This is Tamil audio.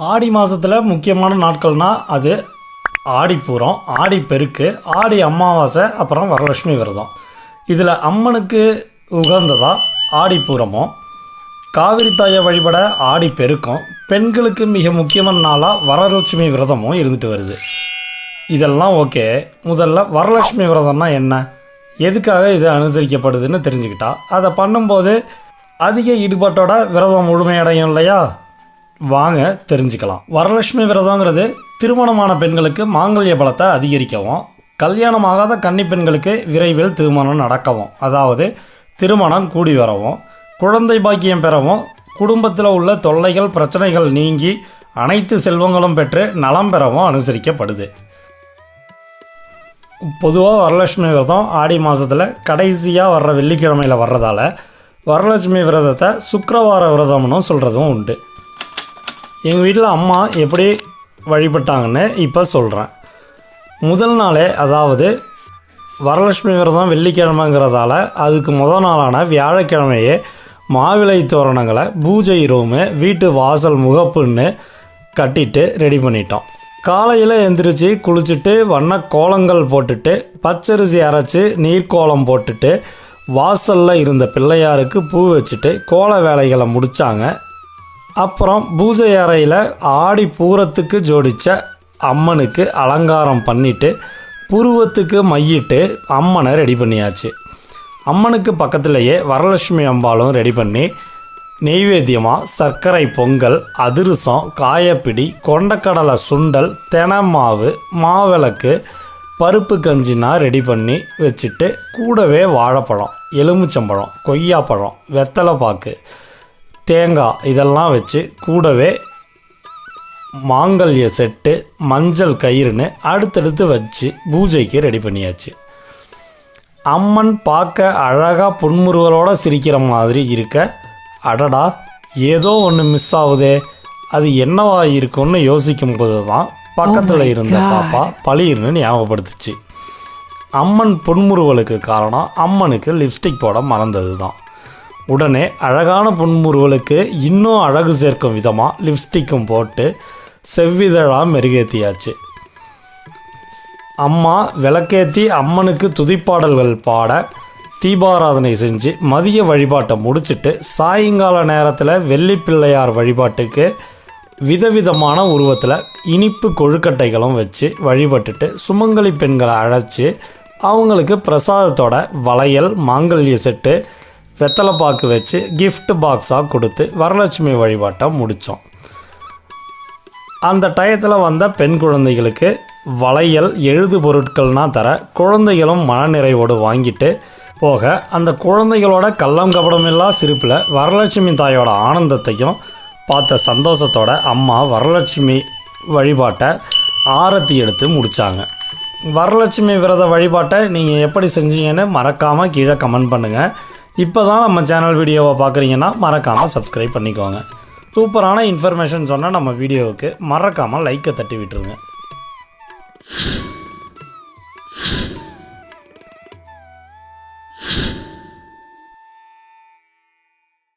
ஆடி மாதத்தில் முக்கியமான நாட்கள்னால் அது ஆடிப்பூரம் ஆடிப்பெருக்கு ஆடி அமாவாசை அப்புறம் வரலட்சுமி விரதம். இதில் அம்மனுக்கு உகந்ததாக ஆடிப்பூரமும் காவிரி தாயை வழிபட ஆடிப்பெருக்கும் பெண்களுக்கு மிக முக்கியமான நாளாக வரலட்சுமி விரதமும் இருந்துட்டு வருது. இதெல்லாம் ஓகே. முதல்ல வரலட்சுமி விரதம்னா என்ன? எதுக்காக இது அனுசரிக்கப்படுதுன்னு தெரிஞ்சுக்கிட்டா அதை பண்ணும்போது அதிக ஈடுபாட்டோட விரதம் முழுமையடையும் இல்லையா? வாங்க தெரிஞ்சுக்கலாம். வரலட்சுமி விரதங்கிறது திருமணமான பெண்களுக்கு மாங்கல்ய பலத்தை அதிகரிக்கவும் கல்யாணமாகாத கன்னி பெண்களுக்கு விரைவில் திருமணம் நடக்கவும் அதாவது திருமணம் கூடி வரவும் குழந்தை பாக்கியம் பெறவும் குடும்பத்தில் உள்ள தொல்லைகள் பிரச்சனைகள் நீங்கி அனைத்து செல்வங்களும் பெற்று நலம் பெறவும் அனுசரிக்கப்படுது. பொதுவாக வரலட்சுமி விரதம் ஆடி மாதத்தில் கடைசியாக வர்ற வெள்ளிக்கிழமையில் வர்றதால வரலட்சுமி விரதத்தை சுக்கரவார விரதம்னு சொல்கிறதும் உண்டு. எங்கள் வீட்டில் அம்மா எப்படி வழிபட்டாங்கன்னு இப்போ சொல்கிறேன் முதல் நாளே அதாவது வரலட்சுமி விரதம் வெள்ளிக்கிழமைங்கிறதால அதுக்கு முதல் நாளான வியாழக்கிழமையே மாவிளை தோரணங்களை பூஜை ரூமு வீட்டு வாசல் முகப்புன்னு கட்டிட்டு ரெடி பண்ணிட்டோம். காலையில் எந்திரிச்சு குளிச்சுட்டு வண்ண கோலங்கள் போட்டுட்டு பச்சரிசி அரைச்சி நீர்க்கோலம் போட்டுட்டு வாசலில் இருந்த பிள்ளையாருக்கு பூ வச்சுட்டு கோல வேலைகளை முடித்தாங்க அப்புறம் பூஜை அறையில் ஆடி பூரத்துக்கு ஜோடித்த அம்மனுக்கு அலங்காரம் பண்ணிட்டு புருவத்துக்கு மையிட்டு அம்மனை ரெடி பண்ணியாச்சு. அம்மனுக்கு பக்கத்திலேயே வரலட்சுமி அம்பாலும் ரெடி பண்ணி நெய்வேத்தியமாக சர்க்கரை பொங்கல் அதிரசம் காயப்பிடி கொண்டக்கடலை சுண்டல் தெனமாவு மாவிளக்கு பருப்பு கஞ்சினா ரெடி பண்ணி வச்சுட்டு கூடவே வாழைப்பழம் எலுமிச்சம்பழம் கொய்யாப்பழம் வெத்தலை பாக்கு தேங்காய் இதெல்லாம் வச்சு கூடவே மாங்கல்ய செட்டு மஞ்சள் கயிறுன்னு அடுத்தடுத்து வச்சு பூஜைக்கு ரெடி பண்ணியாச்சு. அம்மன் பார்க்க அழகாக புன்முறுவலோட சிரிக்கிற மாதிரி இருக்க அடடா ஏதோ ஒன்று மிஸ் ஆகுதே அது என்னவா இருக்கும்னு யோசிக்கும் போது தான் பக்கத்தில் இருந்த பாப்பா பளிர்னு ஞாபகப்படுத்துச்சு. அம்மன் புன்முறுவலுக்கு காரணம் அம்மனுக்கு லிப்ஸ்டிக் போட மறந்தது தான் உடனே அழகான புன்முறுவலுக்கு இன்னும் அழகு சேர்க்கும் விதமாக லிப்ஸ்டிக்கும் போட்டு செவ்விதழாக மெருகேற்றியாச்சு அம்மா விளக்கேற்றி அம்மனுக்கு துதிப்பாடல்கள் பாட தீபாராதனை செஞ்சு மதிய வழிபாட்டை முடிச்சிட்டு சாயங்கால நேரத்தில் வெள்ளிப்பிள்ளையார் வழிபாட்டுக்கு விதவிதமான உருவத்தில் இனிப்பு கொழுக்கட்டைகளும் வச்சு வழிபட்டுட்டு சுமங்கலி பெண்களை அழைச்சி அவங்களுக்கு பிரசாதத்தோட வளையல் மாங்கல்ய செட்டு வெத்தலை பாக்கு வச்சு கிஃப்ட் பாக்ஸாக கொடுத்து வரலட்சுமி வழிபாட்டை முடித்தோம் அந்த டயத்தில் வந்த பெண் குழந்தைகளுக்கு வளையல் எழுது பொருட்கள்னா தர குழந்தைகளும் மனநிறைவோடு வாங்கிட்டு போக அந்த குழந்தைகளோட கள்ளம் கபடமில்லா சிரிப்பில் வரலட்சுமி தாயோட ஆனந்தத்தையும் பார்த்த சந்தோஷத்தோட அம்மா வரலட்சுமி வழிபாட்டை ஆரத்தி எடுத்து முடித்தாங்க வரலட்சுமி விரத வழிபாட்டை நீங்கள் எப்படி செஞ்சீங்கன்னு மறக்காமல் கீழே கமெண்ட் பண்ணுங்கள் இப்போ தான் நம்ம சேனல் வீடியோவை பார்க்குறீங்கன்னா மறக்காமல் சப்ஸ்கிரைப் பண்ணிக்கோங்க. சூப்பரான இன்ஃபர்மேஷன் சொன்னால் நம்ம வீடியோவுக்கு மறக்காமல் லைக்கை தட்டி விட்டுருங்க.